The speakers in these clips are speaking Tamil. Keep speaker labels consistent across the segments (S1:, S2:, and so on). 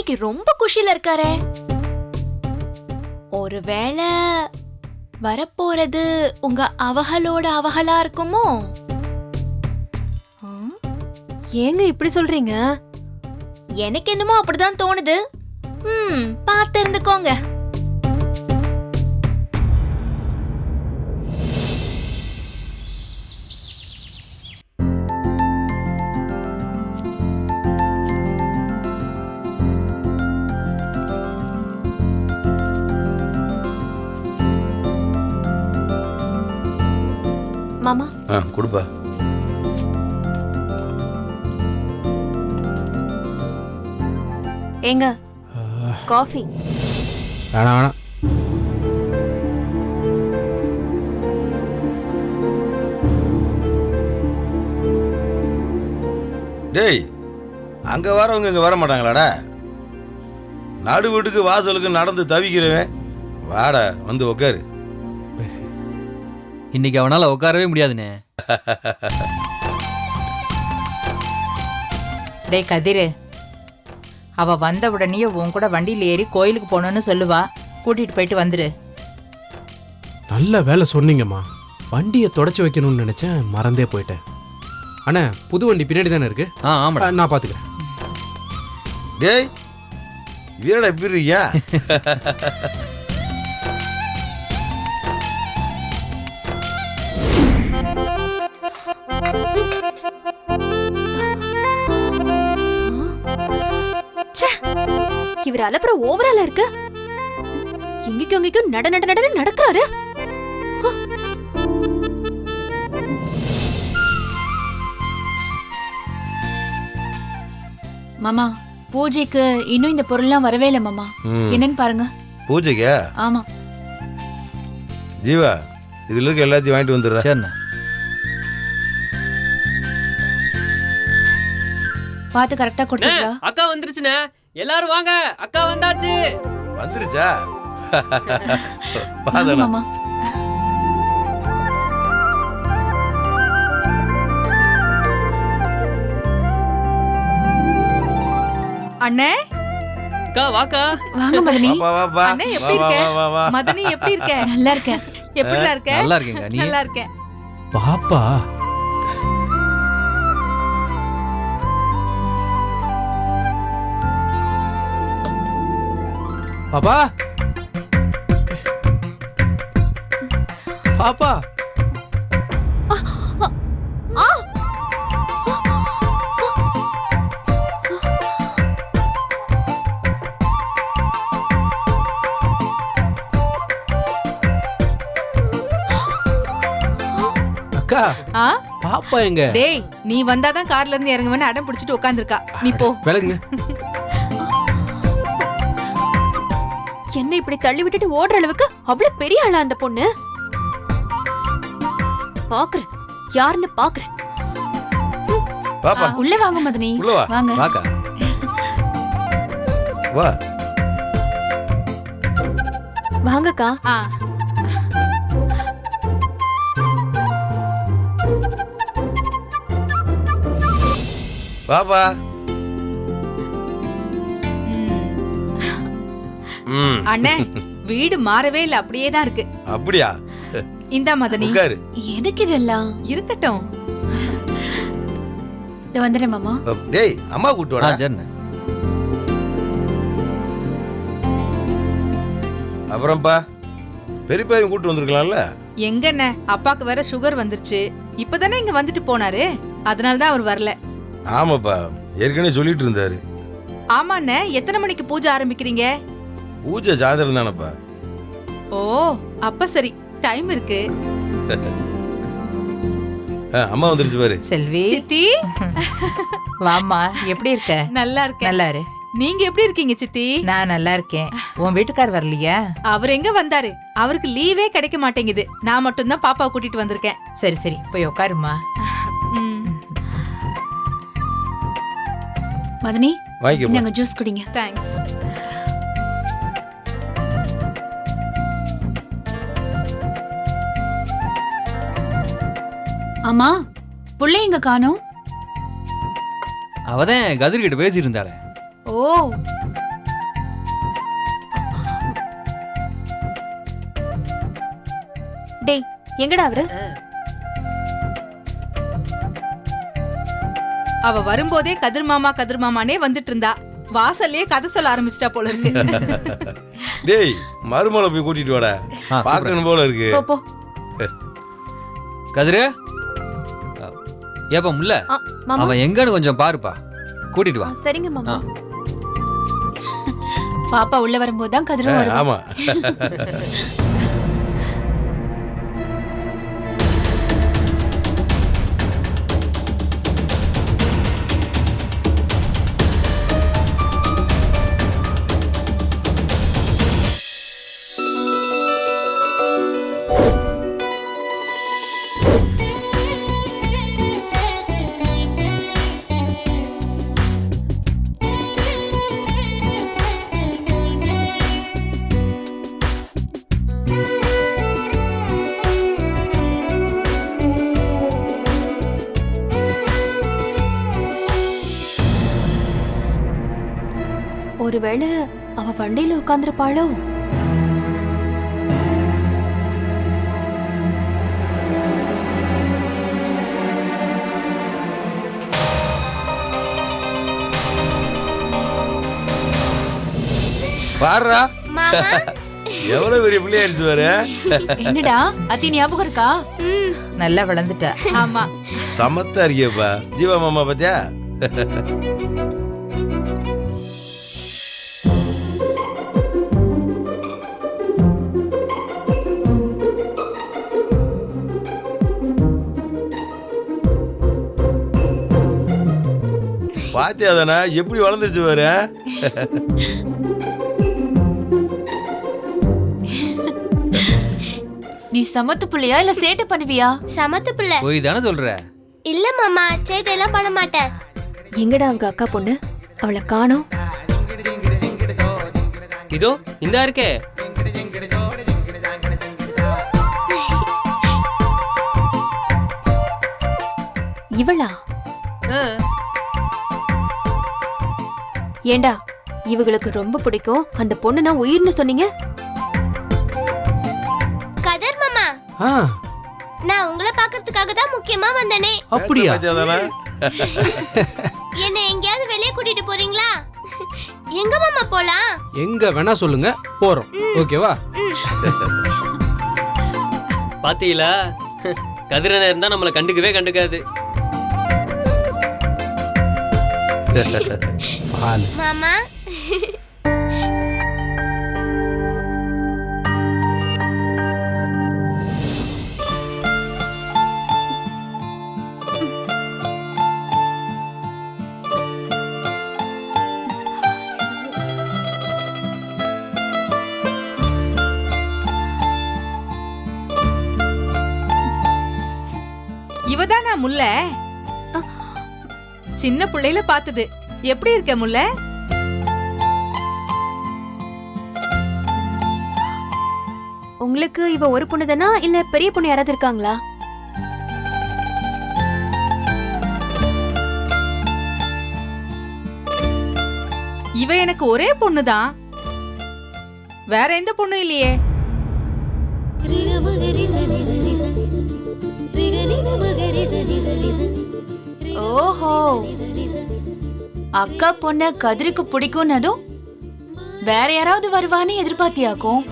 S1: இன்னைக்கு ரொம்ப குஷில இருக்காரே. ஒருவேளை வரப்போறது உங்க அவகளோட அவகளா இருக்குமோ?
S2: ஏங்க இப்படி சொல்றீங்க?
S1: எனக்கு என்னமோ அப்படிதான் தோணுது. ம் பார்த்து இருந்துக்கோங்க.
S3: ஆ கொடுப்பா.
S2: ஏங்க காஃபி.
S4: வேணாம் வேணாம்.
S3: டேய் அங்க வரவங்க இங்க வர மாட்டாங்களாடா? நாடு வீட்டுக்கு வாசலுக்கு நடந்து தவிக்கிறவன். வாடா வந்து உக்காரு.
S5: இன்னைக்கு அவனால உட்காரவே முடியாதுண்ணே.
S6: டேய் கதிரு. அவ வந்த உடனே உன் கூட வண்டியில ஏறி கோயிலுக்கு போகணும்னு சொல்லுவா. கூட்டிட்டு போயிட்டு வந்துரு.
S4: நல்ல வேலை சொன்னீங்கம்மா. வண்டியை தொடச்சி வைக்கணும்னு நினைச்சேன் மறந்தே போயிட்டேன். அண்ணா புது வண்டி பின்னாடி தானே இருக்கு?
S5: ஆ ஆமாடா.
S4: நான் பாத்துக்கிறேன்.
S3: டேய் வீரடா எப்படி இருக்கியா?
S2: இவர் அலப்புறம் ஓவரால இருக்கு. எங்கேயும் எங்கேயும் நட நட நடன்னு நடக்கிறாரு.
S1: மாமா பூஜைக்கு இன்னும் இந்த பொருள்லாம் வரவே இல்லை மாமா.
S3: ம்,
S1: என்னன்னு பாருங்க.
S3: பூஜைக்கா?
S1: ஆமா.
S3: ஜீவா இதுல இருக்க எல்லாத்தையும் வாங்கிட்டு வந்துடுற.
S5: சரிண்ணே
S1: பார்த்து கரெக்டா கொடுத்துருக்கா
S7: அக்கா வந்துருச்சுண்ணே. எல்லாரும் வாங்க. அக்கா வந்தாச்சு.
S3: வந்துருச்சா? பாதனா
S1: மாமா.
S6: அண்ணே?
S7: அக்கா வாக்கா.
S1: வாங்க மதனி.
S3: வா வா வா
S6: அண்ணே,
S3: வா
S6: எப்படி
S3: வா
S6: இருக்க?
S3: வா வா.
S6: மதனி எப்படி இருக்க?
S1: நல்லா இருக்கேன்.
S6: எப்படிடா இருக்க?
S5: நல்லா இருக்கேங்க நீ?
S6: நல்லா இருக்கேன்.
S4: பாப்பா. பாப்பா. பாப்பா. அக்கா
S6: ஆ?
S4: பாப்பா எங்க?
S6: டேய் நீ வந்தாதான் கார்ல இருந்து இறங்குவேன்னு அடம் பிடிச்சிட்டு உட்காந்துருக்கா நீ போ.
S4: விலகுங்க.
S2: என்ன இப்படி தள்ளி விட்டுட்டு ஓடுற அளவுக்கு அவ்வளவு பெரிய ஆளா அந்த பொண்ணு? பாக்குறேன். யாருன்னு பாக்குறேன்.
S3: பாப்பா.
S1: உள்ள வாங்க மதனி.
S3: உள்ள வா.
S1: வாங்க.
S5: வாக்கா.
S3: வா.
S2: வாங்கக்கா.
S6: ஆ.
S3: பாப்பா.
S6: அண்ணே வீடு மாறவே இல்ல அப்படியே தான் இருக்கு.
S3: அப்படியா?
S6: இந்தா மதனி.
S3: உட்காரு.
S1: எதுக்கு இதெல்லாம்?
S6: இருக்கட்டும்.
S1: இது வந்துடுறேன் மாமா.
S3: டேய் அம்மா கூட்டு
S5: ஆ
S3: வாடா
S5: சரிண்ணே.
S3: அப்புறம்ப்பா பெரியப்பாவையும் கூட்டு வந்திருக்கலாம்ல?
S6: எங்கண்ணே? அப்பாக்கு வேற சுகர் வந்துருச்சு. இப்பதானே இங்க வந்துட்டு போனாரு. அதனால தான் அவர் வரல.
S3: ஆமாப்பா ஏற்கனவே சொல்லிட்டு இருந்தாரு.
S6: ஆமாண்ணே எத்தனை மணிக்கு பூஜை ஆரம்பிக்கிறீங்க?
S3: பூஜை சாயந்தரம் தானப்பா
S6: ஓ அப்ப சரி. டைம் இருக்கு.
S3: அம்மா வந்துருச்சு பாரு.
S8: செல்வி.
S6: சித்தி.
S8: வாம்மா எப்படி இருக்க?
S6: நல்லா இருக்கேன்.
S8: நல்லா இரு.
S6: நீங்க எப்படி இருக்கீங்க சித்தி?
S8: நான் நல்லா இருக்கேன். உன் வீட்டுக்கார் வரலையா?
S6: அவர் எங்க வந்தாரு? அவருக்கு லீவே கிடைக்க மாட்டேங்குது. நான் மட்டும்தான் பாப்பா கூட்டிட்டு வந்திருக்கேன்.
S8: சரி சரி. போய் உட்காருமா
S1: மதனி நாங்க ஜூஸ் குடிங்க.
S6: தேங்க்ஸ்
S1: அம்மா புள்ளை எங்க காணோம்?
S5: அவதான் கதிர் கிட்ட பேசிட்டு இருந்தாளே
S1: ஓ.
S2: டேய் எங்கடா அவரு?
S6: அவ வரும்போதே கதிர் மாமா கதிர் மாமானே வந்துட்டு இருந்தா வாசல்லே கதை சொல்ல ஆரம்பிச்சிட்டா போல இருக்கு.
S3: டேய் மருமலை போய் கூட்டிட்டு வாடா. பாக்கணும் போல இருக்கு.
S1: போ போ.
S5: கதிரே? ஏப்பா முல்ல? அவன் எங்கன்னு கொஞ்சம் பாருப்பா. கூட்டிட்டு வா.
S2: சரிங்க மாமா.
S1: பாப்பா உள்ள வரும்போது தான் கதிரும் வருவான்
S3: ஆமா.
S2: ஒருவேளை அவ வண்டியில உட்கார்ந்திருப்பாளோ?
S3: பாருடா. எவ்வளவு பெரிய பிள்ளையாயிருச்சு பாரு.
S1: என்னடா அத்தி ஞாபகம் இருக்கா?
S8: நல்லா வளர்ந்துட்டா.
S6: ஆமா.
S3: சமத்தா இருக்கியப்பா ஜீவா மாமா பாத்தியா? பாத்தியா தானே? எப்படி வளர்ந்துருச்சு பாரு?
S1: நீ சமத்து புள்ளையா இல்ல சேட்டை பண்ணுவியா?
S9: சமத்து பிள்ளை.
S5: போய் தானே சொல்ற?
S9: இல்ல மாமா சேட்டையெல்லாம் பண்ண மாட்டேன்.
S2: எங்கடா அவங்க அக்கா பொண்ணு? அவளை காணோம்.
S7: இதோ இந்தா இருக்கே.
S2: இவளா?
S7: ஆ,
S2: ஏண்டா இவங்களுக்கு ரொம்ப பிடிக்கும். அந்த பொண்ணு நான் உயிர்னு சொன்னீங்க?
S9: கதர் மாமா.
S4: ஆ.
S9: நான் உங்களை பாக்குறதுக்காக தான் முக்கியமா வந்தனே.
S4: அப்படியா?
S9: என்ன எங்கேயாவது வெளியே கூட்டிட்டு போறீங்களா? எங்க மாமா போலாம்?
S4: எங்க வேணா சொல்லுங்க போறோம். ஓகேவா?
S7: பாத்தீங்களா? கதிரனை இருந்தா நம்மளை கண்டுக்கவே கண்டுக்காது.
S4: பால்
S9: மாமா
S6: இவதானா முல்ல? சின்ன பிள்ளையில பார்த்தது எப்படி இருக்க முல்ல?
S2: உங்களுக்கு இவ ஒரு பொண்ணு தானா இல்ல பெரிய பொண்ணு யாராவது இருக்காங்களா?
S6: இவ எனக்கு ஒரே பொண்ணுதான் வேற எந்த பொண்ணும் இல்லையே?
S1: அக்கா பொண்ண கதிருக்கு பிடிக்கும்னதும் வேற யாராவது வருவான்னு எதிர்பார்த்தியாக்கும்?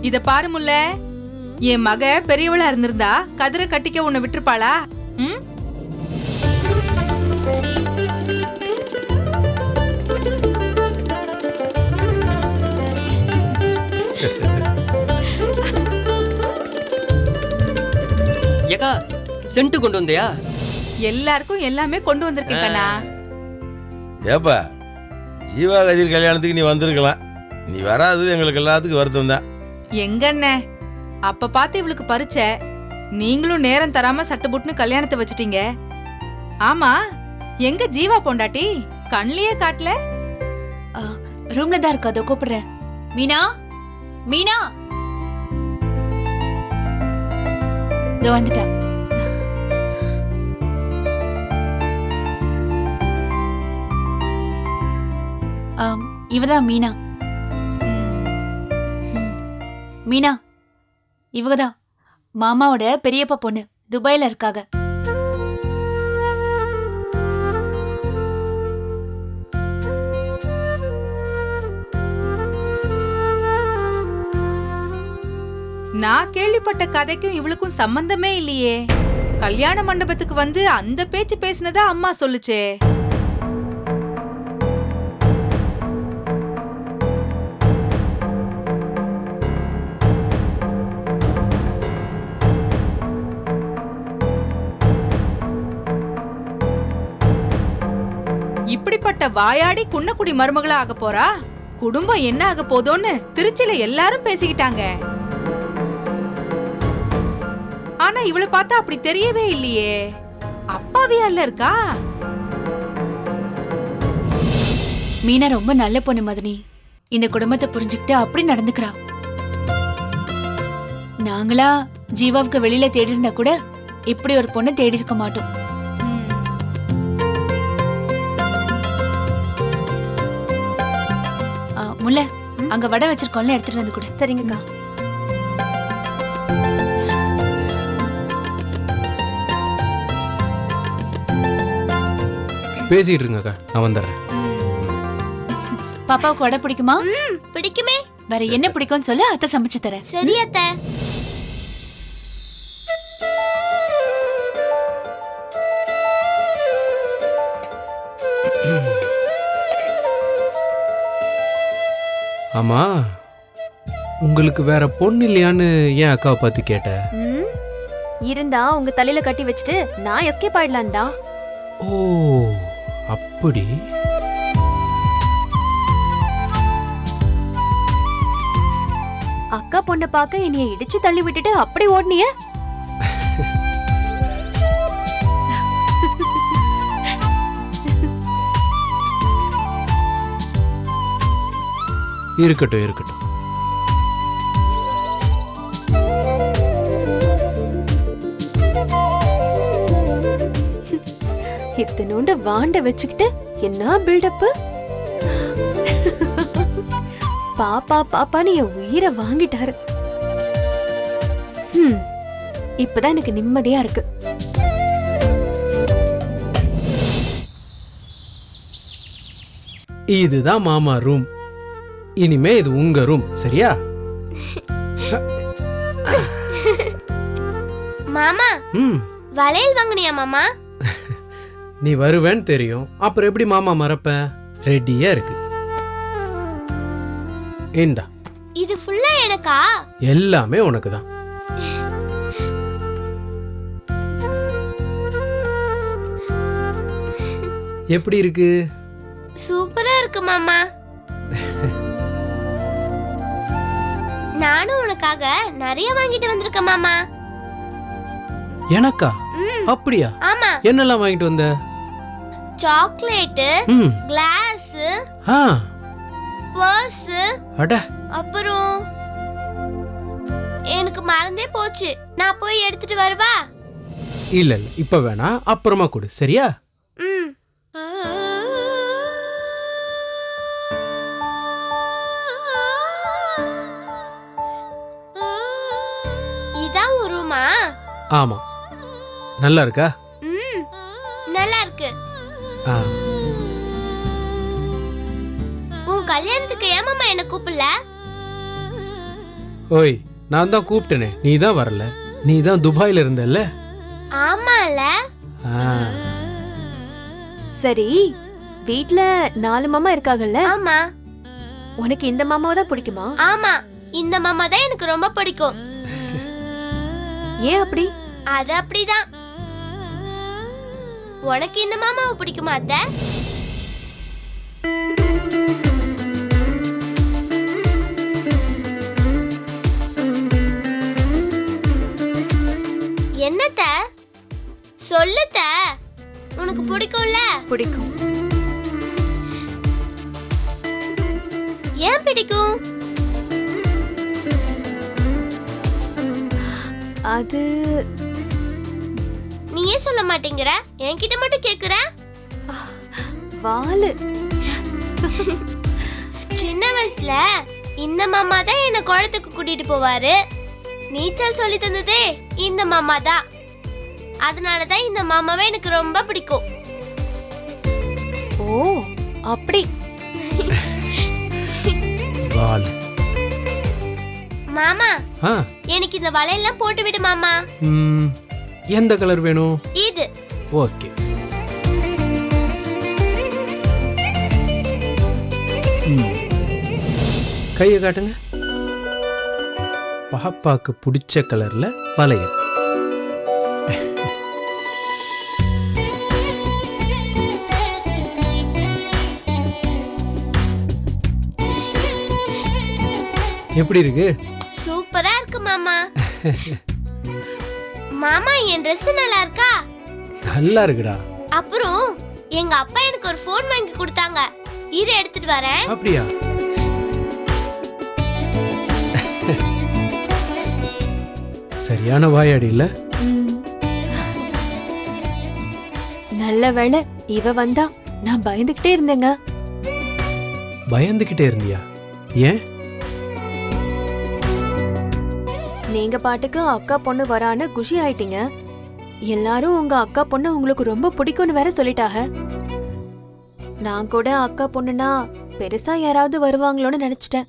S6: இத பாருமுல்ல என் மக பெரியவளா இருந்திருந்தா கதிரை கட்டிக்க உன்னை விட்டுருப்பாளா?
S7: ஏக்கா சென்ட்டு கொண்டு வந்தியா?
S6: எல்லாருக்கும் எல்லாமே கொண்டு வந்திருக்கேன் கண்ணா.
S3: ஏப்பா ஜீவா கதிர் கல்யாணத்துக்கு நீ வந்திருக்கலாம். நீ வராதது எங்களுக்கு எல்லாத்துக்கும் வருத்தம் தான்.
S6: எங்கண்ணே அப்ப பார்த்து இவளுக்கு பறிச்ச நீங்களும் நேரம் தராம சட்டுப்புட்டுன்னு கல்யாணத்தை வச்சிட்டீங்க. ஆமா எங்க ஜீவா பொண்டாட்டி? கண்லயே காட்டல.
S1: ரூம்ல தான் இருக்கா அதோ கூப்பிடுறேன். மீனா? மீனா? இதோ வந்துட்டா. இவதான் மீனா. மீனா இவங்கதான் மாமாவோட பெரியப்பா பொண்ணு துபாயில இருக்காங்க
S6: நான் கேள்விப்பட்ட கதைக்கும் இவளுக்கும் சம்பந்தமே இல்லையே. கல்யாண மண்டபத்துக்கு வந்து அந்த பேச்சு பேசினதா அம்மா சொல்லுச்சே. இப்படிப்பட்ட வாயாடி குன்னக்குடி மருமகளா ஆக போறா? குடும்பம் என்ன ஆக போதோன்னு திருச்சியில எல்லாரும் பேசிக்கிட்டாங்க. ஆனா இவளை பார்த்தா அப்படி தெரியவே இல்லையே. அப்பாவியா இல்ல இருக்கா?
S1: மீனா ரொம்ப நல்ல பொண்ணு மதனி. இந்த குடும்பத்தை புரிஞ்சுக்கிட்டு அப்படி நடந்துக்கிறா. நாங்களா ஜீவாவுக்கு வெளியில தேடி இருந்தா கூட இப்படி ஒரு பொண்ணை தேடி இருக்க மாட்டோம்.
S6: ம்.
S1: ஆ, முல்ல அங்க வடை வச்சிருக்கோம்ல எடுத்துட்டு வந்து கொடு.
S2: சரிங்கக்கா.
S4: பேசிட்டு இருங்கக்கா நான் வந்துடுறேன்.
S1: பாப்பாவுக்கு வடை பிடிக்குமா?
S9: ம் பிடிக்குமே.
S1: வேற என்ன பிடிக்கும்னு சொல்லு அத்தை சமைச்சு தரேன்.
S9: சரி அத்தை.
S4: ஆமா உங்களுக்கு வேற பொண்ணு இல்லையான்னு ஏன் அக்காவை பார்த்து கேட்ட?
S2: ம் இருந்தா உங்க தலையில கட்டி வச்சுட்டு நான் எஸ்கேப் ஆயிடலாம் தான்
S4: ஓ அப்படி.
S2: அக்கா பொண்ணை பார்க்க என்னைய இடிச்சு தள்ளி விட்டுட்டு அப்படி ஓடுனிய?
S4: இருக்கட்டும் இருக்கட்டும்.
S2: இத்தனோண்ட வாண்ட வச்சுக்கிட்டு என்ன பில்டப் பாப்பா பாப்பான்னு என் உயிரை வாங்கிட்டாரு. இப்பதான் எனக்கு நிம்மதியா இருக்கு.
S4: இதுதான் மாமா ரூம் இனிமே இது உங்க ரூம் சரியா?
S9: மாமா
S4: ம்
S9: வளையல் வாங்குனியா மாமா?
S4: நீ வருவேன்னு தெரியும். அப்புறம் எப்படி மாமா மறப்ப? ரெடியா இருக்கு. இந்தா.
S9: இது ஃபுல்லா எனக்கா?
S4: எல்லாமே உனக்கு தான் எப்படி இருக்கு?
S9: சூப்பரா இருக்கு மாமா. நானும் உனக்காக நிறைய வாங்கிட்டு வந்திருக்கேன் மாமா.
S4: எனக்கா?
S9: ம்.
S4: அப்படியா?
S9: ஆமா.
S4: என்னெல்லாம் வாங்கிட்டு வந்த?
S9: சாக்லேட்டு
S4: ம்.
S9: கிளாஸ் பர்ஸ்
S4: அட.
S9: அப்புறம் எனக்கு மறந்தே போச்சு. நான் போய் எடுத்துட்டு வரவா?
S4: இல்ல இல்ல இப்ப வேணா. அப்புறமா கொடு சரியா?
S9: இதான் ஒரு ரூமா
S4: ஆமா. நல்லா இருக்கா?
S9: உன் கல்யாணத்துக்கு ஏமாமா என்ன கூப்பிடல?
S4: ஓய் நான் தான் கூப்பிட்டேனே. நீ தான் வரல. நீ தான் துபாயில இருந்தல்ல?
S9: ஆமால.
S2: சரி வீட்ல நாலு மாமா இருக்காங்கல்ல?
S9: ஆமா.
S2: உனக்கு இந்த மாமாவை தான் பிடிக்குமா?
S9: ஆமா. இந்த மாமா தான் எனக்கு ரொம்ப பிடிக்கும்.
S2: ஏன் அப்படி?
S9: அது அப்படிதான். உனக்கு இந்த மாமாவை பிடிக்குமா அத்தை? என்னத்த சொல்லுத்த உனக்கு பிடிக்கும்ல?
S2: பிடிக்கும்.
S9: ஏன் பிடிக்கும்?
S2: அது
S9: நீயே சொல்ல மாட்டேங்கிற. என்கிட்ட மட்டும் கேக்குற?
S2: வாலு
S9: சின்ன வயசுல இந்த மாமா தான் என்ன குளத்துக்கு கூட்டிட்டு போவாரு. நீச்சல் சொல்லி தந்ததே இந்த மாமா தான். அதனாலதான் இந்த மாமாவை எனக்கு ரொம்ப பிடிக்கும்.
S2: ஓ அப்படி.
S9: மாமா
S4: ஆ.
S9: எனக்கு இந்த வளையல்லாம் போட்டு விடு மாமா.
S4: எந்த கலர் வேணும்?
S9: இது.
S4: ஓகே. கையை காட்டுங்க. பாப்பாக்கு பிடிச்ச கலர்ல வளையல். எப்படி இருக்கு?
S9: சூப்பரா இருக்கு மாமா. மாமா என் Dress நல்லா இருக்கா?
S4: நல்லா இருக்குடா.
S9: அப்புறம் எங்க அப்பா எனக்கு ஒரு ஃபோன் வாங்கி கொடுத்தாங்க. இரு எடுத்துட்டு வரேன்.
S4: அப்படியா? சரியான வாயாடி இல்ல.
S2: நல்ல வேளை இவ வந்தா நான் பயந்துகிட்டே இருந்தேங்க.
S4: பயந்துகிட்டே இருந்தியா? ஏன்?
S2: நீங்க பாட்டுக்கு அக்கா பொண்ணு வரான்னு குஷி ஆயிட்டீங்க. எல்லாரும் உங்க அக்கா பொண்ணு உங்களுக்கு ரொம்ப பிடிக்கும்னு வேற சொல்லிட்டாங்க. நான் கூட அக்கா பொண்ணுனா பெருசா யாராவது வருவாங்களோன்னு நினைச்சிட்டேன்.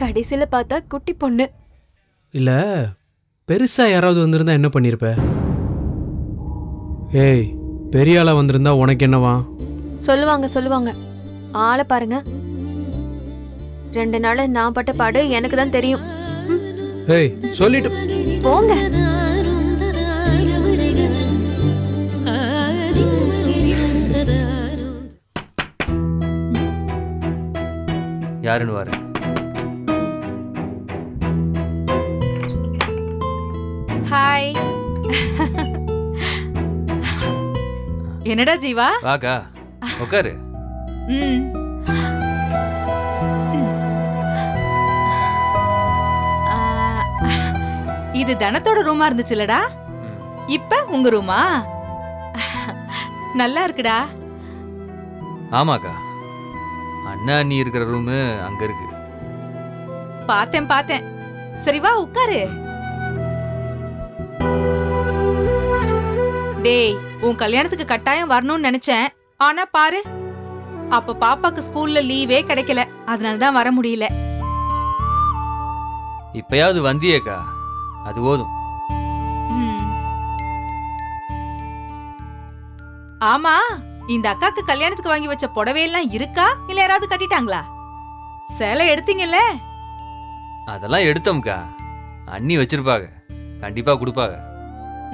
S2: கடைசியில பார்த்தா குட்டி பொண்ணு.
S4: இல்ல பெருசா யாராவது வந்திருந்தா என்ன பண்ணிருப்ப? ஏய் பெரிய ஆளா வந்திருந்தா உனக்கு என்னவா?
S2: சொல்லுவாங்க சொல்லுவாங்க. ஆளை பாருங்க. ரெண்டு நாள் நான் பட்ட பாடு எனக்கு தான் தெரியும்.
S4: ஏய் சொல்லிட்டு.
S2: போங்க.
S5: யாருன்னு வாரு.
S6: ஹாய் என்னடா ஜீவா?
S5: வாக்கா உட்காரு
S6: ம். இது தனத்தோட ரூமா இருந்துச்சுலடா இப்ப உங்க ரூமா நல்லா இருக்குடா.
S5: ஆமாக்கா. அண்ணா அண்ணி இருக்கிற ரூமு அங்க இருக்கு.
S6: பார்த்தேன் பார்த்தேன். சரி வா உட்காரு. டேய் உன் கல்யாணத்துக்கு கட்டாயம் வரணும்னு நினைச்சேன். ஆனா பாரு அப்ப பாப்பாக்கு ஸ்கூல்ல லீவே கிடைக்கல. அதனால தான் வர முடியல.
S5: இப்பயாவது வந்தியேக்கா. அது போதும்.
S6: ம். ஆமா இந்த அக்காக்கு கல்யாணத்துக்கு வாங்கி வச்ச புடவையெல்லாம் இருக்கா? இல்ல யாராவது கட்டிட்டாங்களா? சேலை எடுத்தீங்கல்ல?
S5: அதெல்லாம் எடுத்தோம்க்கா. அண்ணி வச்சிருப்பாங்க கண்டிப்பா கொடுப்பாங்க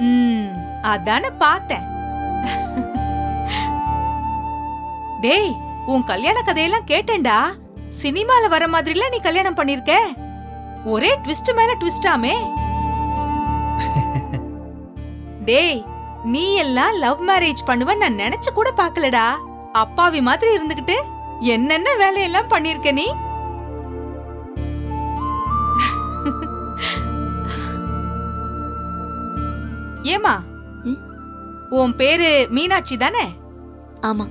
S6: ம் அதானே பார்த்தேன். டேய் உன் கல்யாண கதையெல்லாம் கேட்டேன்டா. சினிமால வர மாதிரிலாம் நீ கல்யாணம் பண்ணிருக்க. ஒரே ட்விஸ்ட் மேல ட்விஸ்டாமே டேய் நீ எல்லாம் லவ் மேரேஜ் பண்ணுவ நான் நினைச்சு கூட பார்க்கலடா. அப்பாவி மாதிரி இருந்துகிட்டு என்னென்ன வேலையெல்லாம் பண்ணிருக்க நீ? ஏமா? உன் பேரு மீனாட்சி தானே?
S1: ஆமா.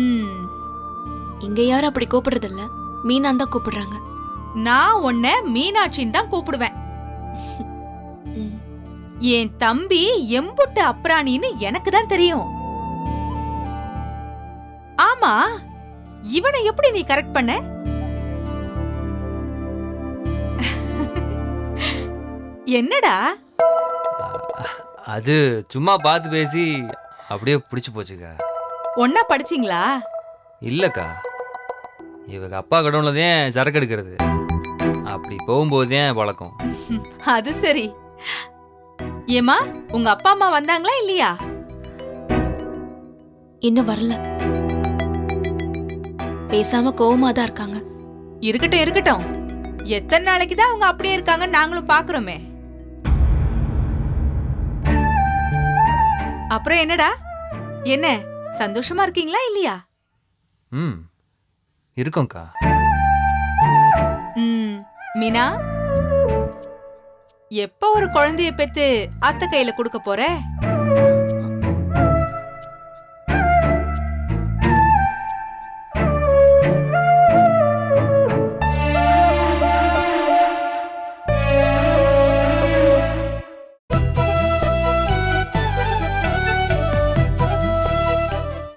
S6: ம்.
S1: இங்க யாரும் அப்படி கூப்பிடுறது இல்ல மீனான் தான் கூப்பிடுறாங்க.
S6: நான் உன்னை மீனாட்சின்னு தான் கூப்பிடுவேன். என் தம்பி எம்புட்டு அப்ராணின்னு எனக்கு தான் தெரியும். ஆமா இவனை எப்படி நீ கரெக்ட் பண்ண? என்னடா?
S5: அது சும்மா பார்த்து பேசி அப்படியே பிடிச்சி போச்சுக்கா.
S6: ஒன்னா படிச்சீங்களா?
S5: இல்லைக்கா இவங்க அப்பா கடவுள தான் சரக்கு எடுக்கிறது. அப்படி போகும்போது தான் பழக்கம்.
S6: அது சரி. ஏமா உங்க அப்பா அம்மா வந்தாங்களா இல்லையா?
S1: இன்னும் வரல. பேசாம கோவமா தான் இருக்காங்க.
S6: இருக்கட்டும் இருக்கட்டும். எத்தனை நாளைக்கு தான் அவங்க அப்படியே இருக்காங்கன்னு நாங்களும் பாக்குறோமே அப்புறம் என்னடா? என்ன சந்தோஷமா இருக்கீங்களா இல்லையா?
S5: ம் இருக்கோம்க்கா.
S6: ம் மீனா? எப்ப ஒரு குழந்தைய பெத்து அத்தை கையில கொடுக்க போற?